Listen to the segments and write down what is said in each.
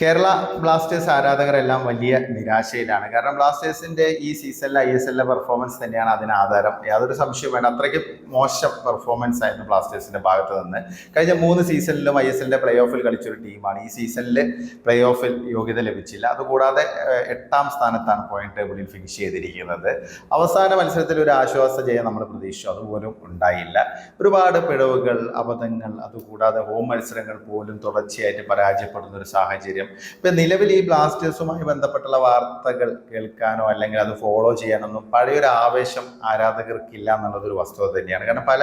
Kerala Blasters ആരാധകരെല്ലാം വലിയ നിരാശയിലാണ്. കാരണം ബ്ലാസ്റ്റേഴ്സിന്റെ ഈ സീസണിലെ ഐ എസ് എല്ലിലെ പെർഫോമൻസ് തന്നെയാണ് അതിന് ആധാരം. യാതൊരു സംശയവും വേണ്ട. അത്രയ്ക്ക് മോശം പെർഫോമൻസ് ആയിരുന്നു ബ്ലാസ്റ്റേഴ്സിന്റെ ഭാഗത്ത് നിന്ന്. കഴിഞ്ഞ മൂന്ന് സീസണിലും ഐ എസ് എല്ലിന്റെ പ്ലേ ഓഫിൽ കളിച്ചൊരു ടീമാണ്. ഈ സീസണിൽ പ്ലേ ഓഫിൽ യോഗ്യത ലഭിച്ചില്ല. അതുകൂടാതെ എട്ടാം സ്ഥാനത്താണ് പോയിന്റ് ടേബിളിൽ ഫിനിഷ് ചെയ്തിരിക്കുന്നത്. അവസാന മത്സരത്തിൽ ഒരു ആശ്വാസ ജയം നമ്മൾ പ്രതീക്ഷിച്ചു. അതുപോലും ഉണ്ടായില്ല. ഒരുപാട് പിഴവുകൾ അബദ്ധങ്ങൾ അതുകൂടാതെ ഹോം മത്സരങ്ങൾ പോലും തുടർച്ചയായിട്ട് പരാജയപ്പെടുന്ന ഒരു സാഹചര്യം ഇപ്പൊ നിലവിൽ ഈ ബ്ലാസ്റ്റേഴ്സുമായി ബന്ധപ്പെട്ടുള്ള വാർത്തകൾ കേൾക്കാനോ അല്ലെങ്കിൽ അത് ഫോളോ ചെയ്യാനൊന്നും പഴയൊരു ആവേശം ആരാധകർക്കില്ല എന്നുള്ളത് ഒരു വസ്തുത തന്നെയാണ്. കാരണം പല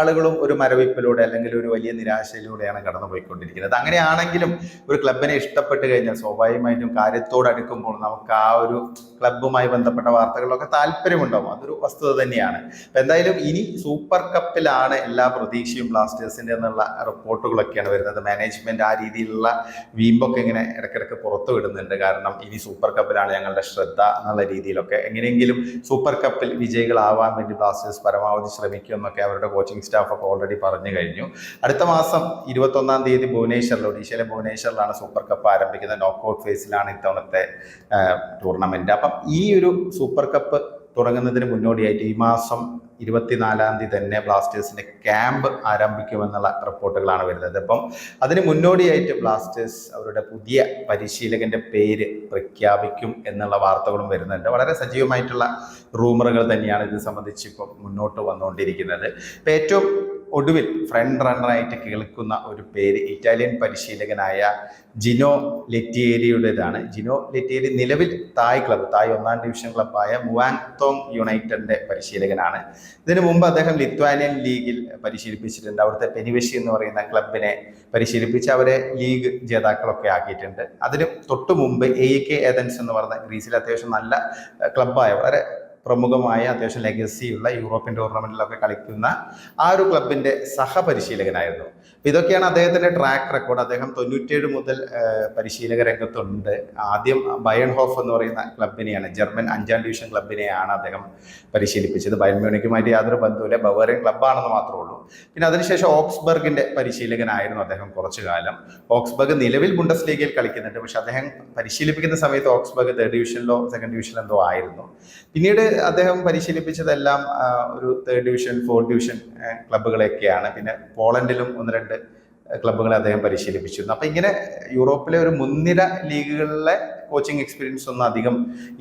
ആളുകളും ഒരു മരവിപ്പിലൂടെ അല്ലെങ്കിൽ ഒരു വലിയ നിരാശയിലൂടെയാണ് കടന്നുപോയിക്കൊണ്ടിരിക്കുന്നത്. അങ്ങനെയാണെങ്കിലും ഒരു ക്ലബിനെ ഇഷ്ടപ്പെട്ട് കഴിഞ്ഞാൽ സ്വാഭാവികമായിട്ടും കാര്യത്തോട് അടുക്കുമ്പോൾ നമുക്ക് ആ ഒരു ക്ലബുമായി ബന്ധപ്പെട്ട വാർത്തകളിലൊക്കെ താല്പര്യമുണ്ടാവും. അതൊരു വസ്തുത തന്നെയാണ്. അപ്പൊ എന്തായാലും ഇനി സൂപ്പർ കപ്പിലാണ് എല്ലാ പ്രതീക്ഷയും ബ്ലാസ്റ്റേഴ്സിന്റെ എന്നുള്ള റിപ്പോർട്ടുകളൊക്കെയാണ് വരുന്നത്. മാനേജ്മെന്റ് ആ രീതിയിലുള്ള വീമ്പൊക്കെ ഇങ്ങനെ ഇടയ്ക്കിടയ്ക്ക് പുറത്തു വിടുന്നുണ്ട്. കാരണം ഇനി സൂപ്പർ കപ്പിലാണ് ഞങ്ങളുടെ ശ്രദ്ധ എന്നുള്ള രീതിയിലൊക്കെ. എങ്ങനെയെങ്കിലും സൂപ്പർ കപ്പിൽ വിജയികളാവാൻ വേണ്ടി ബ്ലാസ്റ്റേഴ്സ് പരമാവധി ശ്രമിക്കുമെന്നൊക്കെ അവരുടെ കോച്ചിങ് സ്റ്റാഫൊക്കെ ഓൾറെഡി പറഞ്ഞു കഴിഞ്ഞു. അടുത്ത മാസം ഇരുപത്തൊന്നാം തീയതി ഭുവനേശ്വറിൽ ഒഡീഷയിലെ ഭുവനേശ്വറിലാണ് സൂപ്പർ കപ്പ് ആരംഭിക്കുന്നത്. നോക്കൗട്ട് ഫേസിലാണ് ഇത്തവണത്തെ ടൂർണമെന്റ് അപ്പം ഈ ഒരു സൂപ്പർ കപ്പ് തുടങ്ങുന്നതിന് മുന്നോടിയായിട്ട് ഈ മാസം ഇരുപത്തിനാലാം തീയതി തന്നെ ബ്ലാസ്റ്റേഴ്സിന്റെ ക്യാമ്പ് ആരംഭിക്കുമെന്നുള്ള റിപ്പോർട്ടുകളാണ് വരുന്നത്. അപ്പം അതിന് മുന്നോടിയായിട്ട് ബ്ലാസ്റ്റേഴ്സ് അവരുടെ പുതിയ പരിശീലകന്റെ പേര് പ്രഖ്യാപിക്കും എന്നുള്ള വാർത്തകളും വരുന്നുണ്ട്. വളരെ സജീവമായിട്ടുള്ള റൂമറുകൾ തന്നെയാണ് ഇത് സംബന്ധിച്ച് ഇപ്പം മുന്നോട്ട് വന്നുകൊണ്ടിരിക്കുന്നത്. ഇപ്പം ഏറ്റവും ഒടുവിൽ ഫ്രണ്ട് റണ്ണറായിട്ട് കേൾക്കുന്ന ഒരു പേര് ഇറ്റാലിയൻ പരിശീലകനായ ജിനോ ലെറ്റിയേരിയുടേതാണ്. ജിനോ ലെറ്റിയേരി നിലവിൽ തായ് ക്ലബ്ബ് തായ് ഒന്നാം ഡിവിഷൻ ക്ലബ്ബായ മുവാങ്തോങ് യുണൈറ്റഡിന്റെ പരിശീലകനാണ്. ഇതിനു മുമ്പ് അദ്ദേഹം ലിത്വാനിയൻ ലീഗിൽ പരിശീലിപ്പിച്ചിട്ടുണ്ട്. അവിടുത്തെ പെനിവശി എന്ന് പറയുന്ന ക്ലബിനെ പരിശീലിപ്പിച്ച് അവരെ ലീഗ് ജേതാക്കളൊക്കെ ആക്കിയിട്ടുണ്ട്. അതിന് തൊട്ടു മുമ്പ് എ കെ ഏതൻസ് എന്ന് പറഞ്ഞ ഗ്രീസിൽ അത്യാവശ്യം നല്ല ക്ലബ്ബായ വളരെ പ്രമുഖമായ അത്യാവശ്യം ലെഗസിയുള്ള യൂറോപ്യൻ ടൂർണമെന്റിലൊക്കെ കളിക്കുന്ന ആ ഒരു ക്ലബിന്റെ സഹപരിശീലകനായിരുന്നു. ഇതൊക്കെയാണ് അദ്ദേഹത്തിന്റെ ട്രാക്ക് റെക്കോർഡ് അദ്ദേഹം തൊണ്ണൂറ്റേഴ് മുതൽ പരിശീലക രംഗത്തുണ്ട്. ആദ്യം ബയൺ ഹോഫ് എന്ന് പറയുന്ന ക്ലബിനെയാണ് ജർമ്മൻ അഞ്ചാം ഡിവിഷൻ ക്ലബിനെയാണ് അദ്ദേഹം പരിശീലിപ്പിച്ചത്. ബയൺ മ്യൂണിക്കുമായിട്ട് യാതൊരു ബന്ധവുമില്ല. ബവേറിയൻ ക്ലബ്ബാണെന്ന് മാത്രമേ ഉള്ളൂ. പിന്നെ അതിനുശേഷം ഓക്സ്ബർഗിന്റെ പരിശീലകനായിരുന്നു അദ്ദേഹം കുറച്ചു കാലം ഓക്സ്ബർഗ് നിലവിൽ ബുണ്ടസ് ലീഗിൽ കളിക്കുന്നുണ്ട്. പക്ഷെ അദ്ദേഹം പരിശീലിപ്പിക്കുന്ന സമയത്ത് ഓക്സ്ബർഗ് തേർഡ് ഡിവിഷനിലോ സെക്കൻഡ് ഡിവിഷനിലോ ആയിരുന്നു. പിന്നീട് അദ്ദേഹം പരിശീലിപ്പിച്ചതെല്ലാം ഒരു തേർഡ് ഡിവിഷൻ ഫോർത്ത് ഡിവിഷൻ ക്ലബ്ബുകളെയൊക്കെയാണ് പിന്നെ പോളണ്ടിലും ഒന്ന് രണ്ട് ക്ലബ്ബുകളെ അദ്ദേഹം പരിശീലിപ്പിച്ചിരുന്നു. അപ്പം ഇങ്ങനെ യൂറോപ്പിലെ ഒരു മുൻനിര ലീഗുകളിലെ കോച്ചിങ് എക്സ്പീരിയൻസ് ഒന്നും അധികം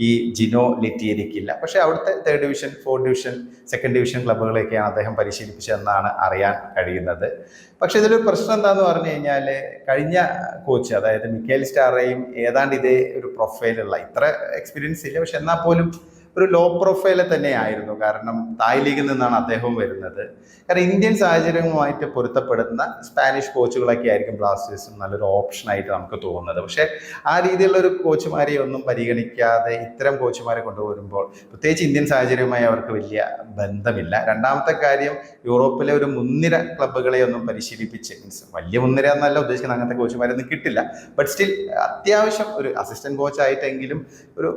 ഈ ജിനോ ലെറ്റിയേരിക്കില്ല. പക്ഷെ അവിടുത്തെ third division fourth division second division ക്ലബ്ബുകളെയൊക്കെയാണ് അദ്ദേഹം പരിശീലിപ്പിച്ചതെന്നാണ് അറിയാൻ കഴിയുന്നത്. പക്ഷെ ഇതിലൊരു പ്രശ്നം എന്താണെന്ന് പറഞ്ഞു കഴിഞ്ഞാൽ കഴിഞ്ഞ കോച്ച് അതായത് മിക്കേൽ സ്റ്റാറേയും ഏതാണ്ട് ഇതേ ഒരു പ്രൊഫൈലുള്ള ഇത്ര എക്സ്പീരിയൻസ് ഇല്ല. പക്ഷെ എന്നാൽ പോലും ഒരു ലോ പ്രൊഫൈൽ തന്നെയായിരുന്നു. കാരണം തായ് ലീഗിൽ നിന്നാണ് അദ്ദേഹം വരുന്നത്. കാരണം ഇന്ത്യൻ സാഹചര്യങ്ങളുമായിട്ട് പൊരുത്തപ്പെടുന്ന സ്പാനിഷ് കോച്ചുകളൊക്കെ ആയിരിക്കും ബ്ലാസ്റ്റേഴ്സും നല്ലൊരു ഓപ്ഷനായിട്ട് നമുക്ക് തോന്നുന്നത്. പക്ഷേ ആ രീതിയിലുള്ള ഒരു കോച്ചുമാരെ ഒന്നും പരിഗണിക്കാതെ ഇത്തരം കോച്ചുമാരെ കൊണ്ടുവരുമ്പോൾ പ്രത്യേകിച്ച് ഇന്ത്യൻ സാഹചര്യവുമായി അവർക്ക് വലിയ ബന്ധമില്ല. രണ്ടാമത്തെ കാര്യം യൂറോപ്പിലെ ഒരു മുൻനിര ക്ലബ്ബുകളെ ഒന്നും പരിശീലിപ്പിച്ച് മീൻസ് വലിയ മുൻനിര എന്നല്ല ഉദ്ദേശിക്കുന്ന അങ്ങനത്തെ കോച്ചുമാരൊന്നും കിട്ടില്ല. ബട്ട് സ്റ്റിൽ അത്യാവശ്യം ഒരു അസിസ്റ്റന്റ് കോച്ചായിട്ടെങ്കിലും ഒരു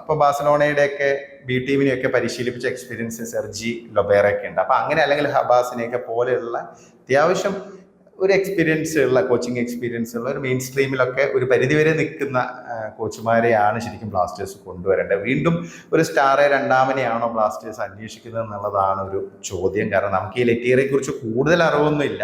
ഇപ്പോൾ ബാഴ്സലോണയുടെയൊക്കെ ബി ടീമിനെയൊക്കെ പരിശീലിപ്പിച്ച എക്സ്പീരിയൻസ് സെർജി ലൊബേറൊക്കെ ഉണ്ട്. അപ്പോൾ അങ്ങനെ അല്ലെങ്കിൽ ഹബാസിനെയൊക്കെ പോലെയുള്ള അത്യാവശ്യം ഒരു എക്സ്പീരിയൻസ് ഉള്ള കോച്ചിങ് എക്സ്പീരിയൻസ് ഉള്ള ഒരു മെയിൻ സ്ട്രീമിലൊക്കെ ഒരു പരിധിവരെ നിൽക്കുന്ന കോച്ചുമാരെയാണ് ശരിക്കും ബ്ലാസ്റ്റേഴ്സ് കൊണ്ടുവരേണ്ടത്. വീണ്ടും ഒരു സ്റ്റാറെ രണ്ടാമനെയാണോ ബ്ലാസ്റ്റേഴ്സ് അന്വേഷിക്കുന്നത് എന്നുള്ളതാണ് ഒരു ചോദ്യം. കാരണം നമുക്ക് ഈ ലെറ്റീറിയെ കുറിച്ച് കൂടുതൽ അറിവൊന്നുമില്ല.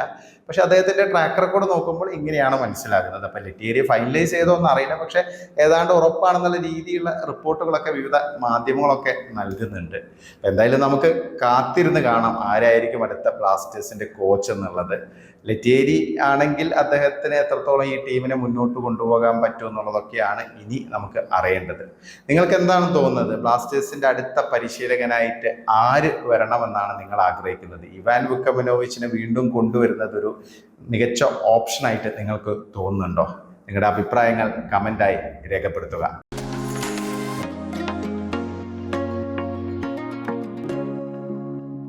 പക്ഷെ അദ്ദേഹത്തിന്റെ ട്രാക്ക് റെക്കോർഡ് നോക്കുമ്പോൾ ഇങ്ങനെയാണ് മനസ്സിലാകുന്നത്. അപ്പൊ ലെറ്റീരിയെ ഫൈനലൈസ് ചെയ്തോ എന്ന് അറിയില്ല. പക്ഷെ ഏതാണ്ട് ഉറപ്പാണെന്നുള്ള രീതിയിലുള്ള റിപ്പോർട്ടുകളൊക്കെ വിവിധ മാധ്യമങ്ങളൊക്കെ നൽകുന്നുണ്ട്. എന്തായാലും നമുക്ക് കാത്തിരുന്ന് കാണാം ആരായിരിക്കും അടുത്ത ബ്ലാസ്റ്റേഴ്സിന്റെ കോച്ച് എന്നുള്ളത്. ലെറ്റേരി ആണെങ്കിൽ അദ്ദേഹത്തിന് എത്രത്തോളം ഈ ടീമിനെ മുന്നോട്ട് കൊണ്ടുപോകാൻ പറ്റും എന്നുള്ളതൊക്കെയാണ് ഇനി നമുക്ക് അറിയേണ്ടത്. നിങ്ങൾക്ക് എന്താണ് തോന്നുന്നത്? ബ്ലാസ്റ്റേഴ്സിന്റെ അടുത്ത പരിശീലകനായിട്ട് ആര് വരണമെന്നാണ് നിങ്ങൾ ആഗ്രഹിക്കുന്നത്? ഇവാൻ വുക്കമനോവിച്ചിനെ വീണ്ടും കൊണ്ടുവരുന്നത് ഒരു മികച്ച ഓപ്ഷനായിട്ട് നിങ്ങൾക്ക് തോന്നുന്നുണ്ടോ? നിങ്ങളുടെ അഭിപ്രായങ്ങൾ കമന്റായി രേഖപ്പെടുത്തുക.